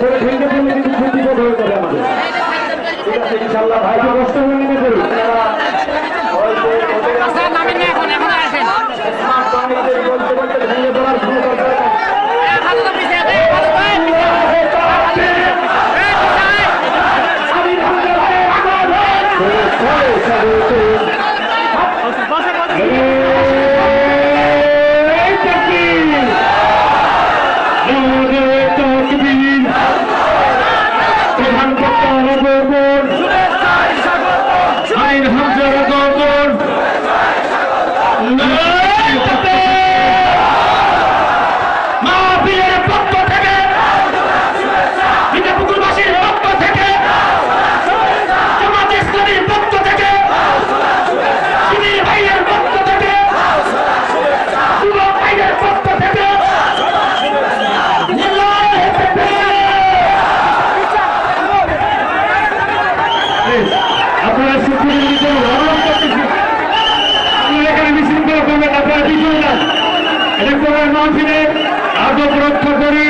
করে ভেঙে ফেললে কিন্তু বিপদ হয়ে যাবে আমাদের। ঠিক আছে ইনশাল্লাহ ভাই একটু কষ্ট করে নেমে পড়ি স্যার নামেন আপনারা দিতে অনুরোধ করতেছি আপনারা পিছিয়ে যান। এটা কোরআন মাহফিলে আদব রক্ষা করি